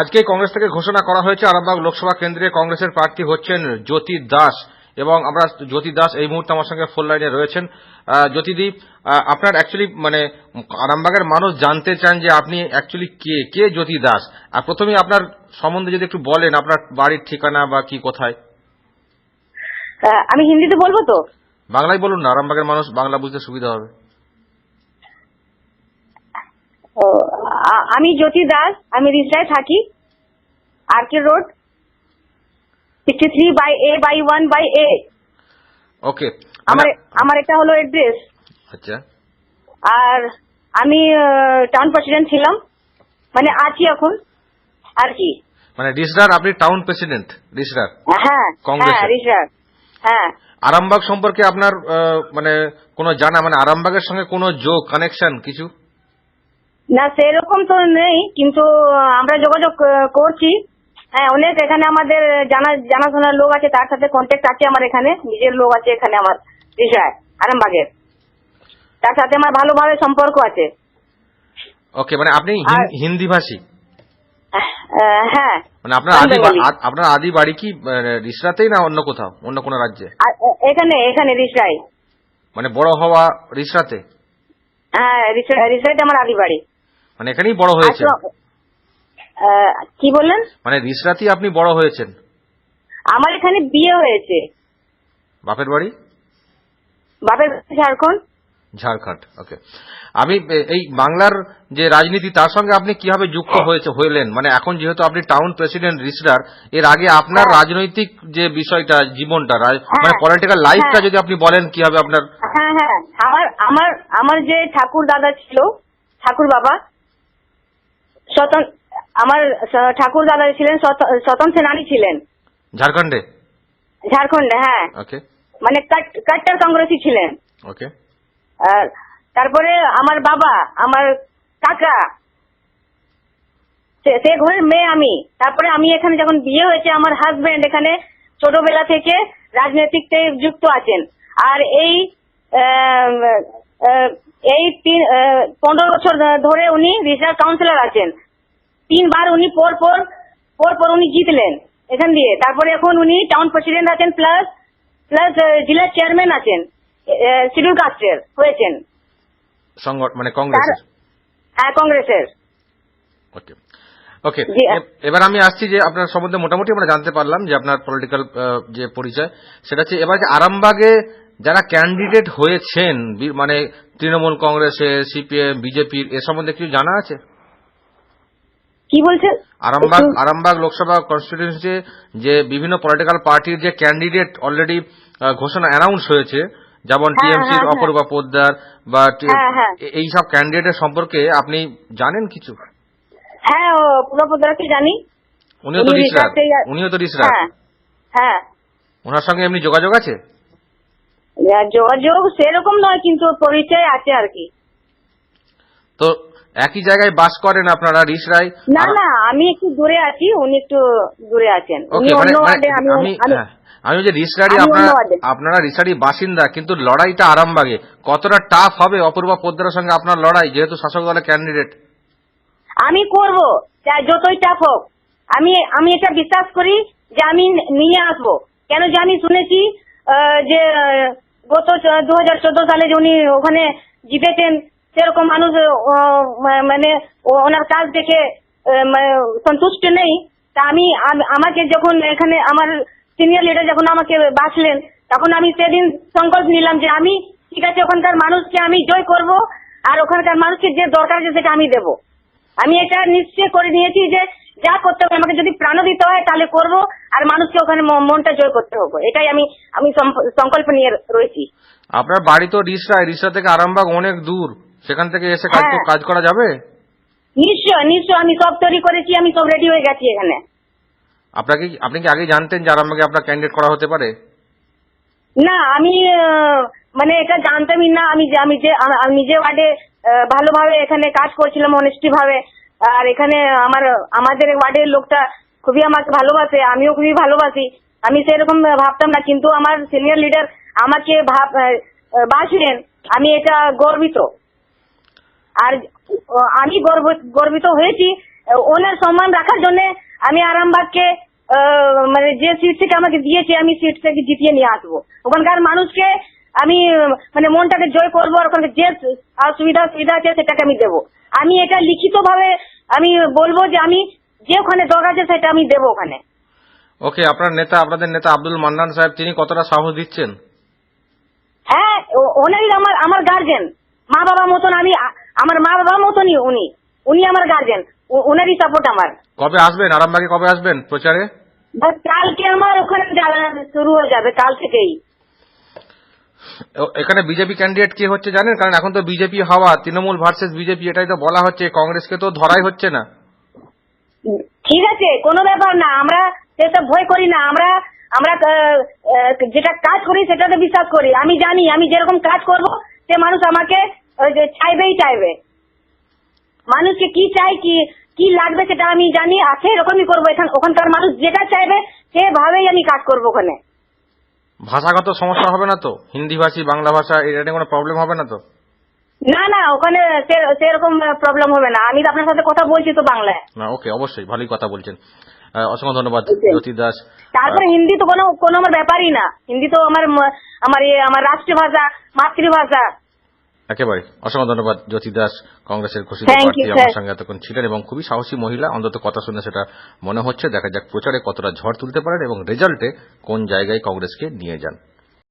আজকে কংগ্রেস থেকে ঘোষণা করা হয়েছে আরামবাগ লোকসভা কেন্দ্রে কংগ্রেসের প্রার্থী হচ্ছেন জ্যোতি দাস এবং আমরা জ্যোতি দাস এই মুহূর্তে আমার সঙ্গে ফোন লাইনে রয়েছেন। আহ, জ্যোতিদি আপনার অ্যাকচুয়ালি মানে আরামবাগের মানুষ জানতে চান যে আপনি অ্যাকচুয়ালি কে? কে জ্যোতি দাস? আর প্রথমেই আপনার সম্বন্ধে যদি একটু বলেন আপনার বাড়ির ঠিকানা বা কি কোথায়? আমি হিন্দিতে বলব তো? বাংলায় বলুন না আরামবাগের মানুষ বাংলা বুঝতে সুবিধা হবে। আমি জ্যোতি দাস আমি রিসরায় থাকি। RK road sixty three by A by one by A okay আমার আমার এটা হলো এড্রেস আচ্ছা। আর আমি টাউন প্রেসিডেন্ট ছিলাম। মানে আছি এখন। আর কি? মানে রিসরার আপনি টাউন প্রেসিডেন্ট রিসরার। হ্যাঁ কংগ্রেসের। হ্যাঁ রিসার হ্যাঁ। আরামবাগ সম্পর্কে আপনার মানে কোনো জানা মানে আরামবাগের সঙ্গে কোনো যোগ কানেকশন কিছু? না সেরকম তো নেই কিন্তু আমরা যোগাযোগ করছি। হ্যাঁ অনেক এখানে আমাদের জানা জানাশোনার লোক আছে তার সাথে কন্ট্যাক্ট আছে আমার এখানে নিজের লোক আছে এখানে আমার রিসায় আরামবাগের। তার সাথে আমার ভালোভাবে সম্পর্ক আছে। ওকে মানে আপনি হিন্দি ভাষী হ্যাঁ মানে আপনার আদি আপনার আদি বাড়ি কি রিসরাতেই না অন্য কোথাও অন্য কোনো রাজ্যে? এখানে এখানে রিসায় মানে বড় হওয়া রিসরাতে? হ্যাঁ রিসায় রিসাইতে আমার আদি বাড়ি। মানে এখানেই বড় হয়েছে আচ্ছা, কি বললেন? মানে রিসরাতেই আপনি বড় হয়েছেন। আমার এখানে বিয়ে হয়েছে। বাপের বাড়ি? বাপের ঝাড়খণ্ড। ঝাড়খণ্ড ওকে। আমি এই বাংলার যে রাজনীতি তার সঙ্গে আপনি কীভাবে যুক্ত হয়েছে হইলেন? মানে এখন যেহেতু আপনি টাউন প্রেসিডেন্ট রিসরার এর আগে আপনার হ্যাঁ। রাজনৈতিক যে বিষয়টা জীবনটা হ্যাঁ। মানে পলিটিক্যাল লাইফটা হ্যাঁ। যদি আপনি বলেন কীভাবে আপনার হ্যাঁ হ্যাঁ। আমার আমার আমার যে ঠাকুর দাদা ছিল ঠাকুর বাবা আমার ঠাকুর দাদা ছিলেন স্বতন সেনানি ছিলেন। ঝাড়খণ্ডে? ঝাড়খণ্ডে হ্যাঁ। ওকে। মানে কাট- কাট্টার কংগ্রেসী ছিলেন। ওকে। আর তারপরে আমার বাবা আমার কাকা সে- ঘরের মেয়ে আমি। তারপরে আমি এখানে যখন বিয়ে হয়েছে আমার হাজবেন্ড এখানে ছোটবেলা থেকে রাজনৈতিকতে যুক্ত আছেন। আর এই এই তিন পনেরো বছর ধরে উনি রিজার্ভ কাউন্সিলর আছেন। তিনবার উনি পর পর পর পর উনি জিতলেন এখান দিয়ে। তারপরে এখন উনি টাউন প্রেসিডেন্ট আছেন প্লাস প্লাস জেলা চেয়ারম্যান আছেন শিডিউল কাস্টের হয়েছেন। মানে কংগ্রেসের হ্যাঁ কংগ্রেসের ওকে ওকে এবার আমি আসছি যে আপনার সম্বন্ধে মোটামুটি আমরা জানতে পারলাম যে আপনার পলিটিক্যাল যে পরিচয় সেটা হচ্ছে এবার যে আরামবাগে যারা ক্যান্ডিডেট হয়েছেন মানে তৃণমূল কংগ্রেসের সিপিএম বিজেপির এ সম্বন্ধে কিছু জানা আছে? কি বলছেন? আরামবাগ আরামবাগ লোকসভা কনস্টিটিউয়েন্সি যে বিভিন্ন পলিটিক্যাল পার্টির যে ক্যান্ডিডেট অলরেডি ঘোষণা অ্যানাউন্স হয়েছে যেমন হ্যাঁ, টিএমসির হ্যাঁ, অপরূপা পোদ্দার বা হ্যাঁ, হ্যাঁ। এই সব ক্যান্ডিডেটের সম্পর্কে আপনি জানেন কিছু? হ্যাঁ ও পুরোপদ্রাকে জানি। উনিও তো উনিও তো হ্যাঁ হ্যাঁ। ওনার সঙ্গে এমনি যোগাযোগ আছে? যোগাযোগ সেরকম নয় কিন্তু পরিচয় আছে আর কি। তো একই জায়গায় বাস করেন আপনারা রিসরাই না না আমি একটু দূরে আছি উনি একটু দূরে আছেন। উনি মানে অন্য মানে ওয়ার্ডে আমি হ্যাঁ, যে আমি অন্য আপনারা। আপনারা রিসরারি বাসিন্দা কিন্তু লড়াইটা আরামবাগে। কতটা টাফ হবে অপূর্বা পোদ্দারের সঙ্গে আপনার লড়াই যেহেতু শাসক দলের ক্যান্ডিডেট আমি করব চাই যতই টাফ হোক। আমি আমি এটা বিশ্বাস করি যে আমি নিয়ে আসব। কেন যে আমি শুনেছি যে গত দু হাজার চোদ্দ সালে উনি ওখানে জিতেছেন, সেরকম মানুষ মানে ওনার কাজ দেখে সন্তুষ্ট নেই। তা আমি আমাকে যখন এখানে আমার সিনিয়র লিডার যখন আমাকে বাঁচলেন, তখন আমি সেদিন সংকল্প নিলাম যে আমি, ঠিক আছে, ওখানকার মানুষকে আমি জয় করব, আর ওখানকার মানুষকে যে দরকার আছে সেটা আমি দেবো। আমি এটা নিশ্চয় করে নিয়েছি যে যা করতে হবে আমাকে যদি প্রাণ দিতে হয় তাহলে করব আর মানুষকে ওখানে মনটা জয় করতে হবে। এটাই আমি আমি সংকল্প নিয়ে রয়েছি। আপনার বাড়ি তো রিসরাই রিসরা থেকে আরামবাগ অনেক দূর। সেখান থেকে এসে কাজ হ্যাঁ। কাজ করা যাবে? নিশ্চয় নিশ্চয় আমি সব তৈরি করেছি আমি সব রেডি হয়ে গেছি এখানে। আপনাকে আপনি কি আগে জানতেন যে আরামবাগে আপনার ক্যান্ডিডেট করা হতে পারে? না আমি মানে এটা জানতামই না আমি যে আমি যে আমি নিজে ওয়ার্ডে ভালোভাবে এখানে কাজ করছিলাম অনেস্টি ভাবে। আর এখানে আমার আমাদের ওয়ার্ডের লোকটা খুবই আমাকে ভালোবাসে আমিও খুবই ভালোবাসি। আমি সেরকম ভাবতাম না কিন্তু আমার সিনিয়র লিডার আমাকে ভাব আহ, আমি এটা গর্বিত। আর আমি গর্বিত হয়েছি ওনার সম্মান রাখার জন্য আমি আরামবাগকে মানে যে সিট থেকে আমাকে দিয়েছে আমি সিট থেকে জিতিয়ে নিয়ে আসব। ওখানকার মানুষকে আমি মানে মনটাকে জয় করব আর ওখানে যে অসুবিধা সুবিধা আছে সেটাকে আমি দেবো। আমি এটা লিখিত ভাবে আমি বলব যে আমি যে ওখানে দরকার আছে সেটা আমি দেবো ওখানে। ওকে আপনার নেতা আপনাদের নেতা আব্দুল মান্নান সাহেব তিনি কতটা সাহস দিচ্ছেন? হ্যাঁ ওনারই আমার আমার গার্জেন মা বাবা মতন আমি আমার মা বাবার মতনই উনি। উনি আমার গার্জেন ওনারই সাপোর্ট আমার। কবে আসবেন? আরামবাগে কবে আসবেন প্রচারে? কালকে আমার ওখানে শুরু হয়ে যাবে কাল থেকেই। এখানে বিজেপি ক্যান্ডিডেট কে হচ্ছে জানেন? কারণ এখন তো বিজেপি হাওয়া, তৃণমূল ভার্সেস বিজেপি, এটাই তো বলা হচ্ছে। কংগ্রেসকে তো ধরাই হচ্ছে না। ঠিক আছে, কোনো ব্যাপার না। আমরা সেসব ভয় করি না। আমরা আমরা যেটা কাজ করি সেটাতে বিশ্বাস করি। আমি জানি, আমি যেরকম কাজ করব, সে মানুষ আমাকে চাইবেই চাইবে। মানুষকে কি চাই, কি কি লাগবে সেটা আমি জানি, আছে, এরকমই করব। এখান ওখানকার মানুষ যেটা চাইবে, সেভাবেই আমি কাজ করব ওখানে। ভাষাগত সমস্যা হবে না তো? হিন্দি ভাষী বাংলা ভাষা এটা নিয়ে কোনো প্রবলেম হবে না তো? না না ওখানে সেরকম প্রবলেম হবে না। আমি আপনার সাথে কথা বলছি তো বাংলায়। না ওকে অবশ্যই ভালোই কথা বলছেন। অসংখ্য ধন্যবাদ জ্যোতি দাস। তারপরে হিন্দি তো কোনো কোনো আমার ব্যাপারই না। হিন্দি তো আমার আমার আমার রাষ্ট্রীয় ভাষা মাতৃভাষা। একেবারে। অসংখ্য ধন্যবাদ জ্যোতি দাস কংগ্রেসের ঘোষিত প্রার্থী আমার সঙ্গে এতক্ষণ ছিলেন এবং খুবই সাহসী মহিলা। অন্তত কথা শুনে সেটা মনে হচ্ছে। দেখা যাক প্রচারে কতটা ঝড় তুলতে পারেন এবং রেজাল্টে কোন জায়গায় কংগ্রেসকে নিয়ে যান।